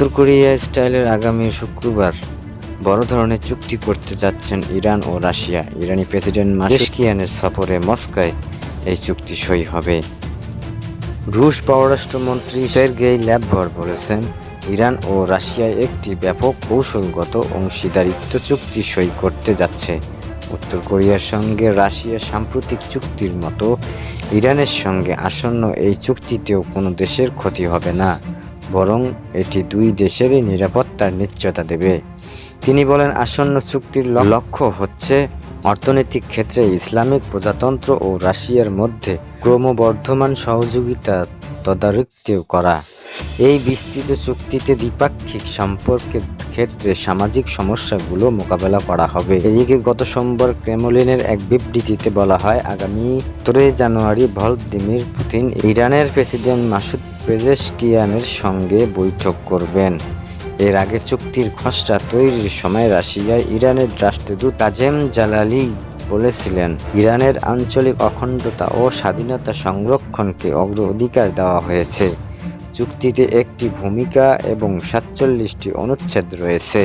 উত্তর কোরিয়া স্টাইলের আগামী শুক্রবার বড় ধরনের চুক্তি করতে যাচ্ছেন ইরান ও রাশিয়া। ইরানি প্রেসিডেন্ট মাসেশকিয়ানের সফরে মস্কায় এই চুক্তি সই হবে। রুশ পররাষ্ট্রমন্ত্রী সের্গেই ল্যাভর বলেছেন, ইরান ও রাশিয়ায় একটি ব্যাপক কৌশলগত অংশীদারিত্ব চুক্তি সই করতে যাচ্ছে। উত্তর কোরিয়ার সঙ্গে রাশিয়া সাম্প্রতিক চুক্তির মতো ইরানের সঙ্গে আসন্ন এই চুক্তিতেও কোনো দেশের ক্ষতি হবে না। বরং এটি দুই দেশেরই নিরাপত্তার নিশ্চয়তা দেবে। তিনি বলেন, আসন্ন চুক্তির লক্ষ্য হচ্ছে অর্থনৈতিক ক্ষেত্রে ইসলামিক প্রজাতন্ত্র ও রাশিয়ার মধ্যে ক্রমবর্ধমান সহযোগিতা তদারকিও করা। এই বিস্তৃত চুক্তিতে দ্বিপাক্ষিক সম্পর্কের ক্ষেত্রে সামাজিক সমস্যাগুলো মোকাবেলা করা হবে। এদিকে গত সোমবার ক্রেমলিনের এক বিবৃতিতে বলা হয়, আগামী সতেরোই জানুয়ারি ভলদিমির পুতিন ইরানের প্রেসিডেন্ট মাসুদ পেজেশকিয়ানের সঙ্গে বৈঠক করবেন। এর আগে চুক্তির খসড়া তৈরির সময় রাশিয়ায় ইরানের রাষ্ট্রদূত তাজেম জালালি বলেছিলেন, ইরানের আঞ্চলিক অখণ্ডতা ও স্বাধীনতা সংরক্ষণকে অগ্রাধিকার দেওয়া হয়েছে। চুক্তিতে একটি ভূমিকা এবং সাতচল্লিশটি অনুচ্ছেদ রয়েছে।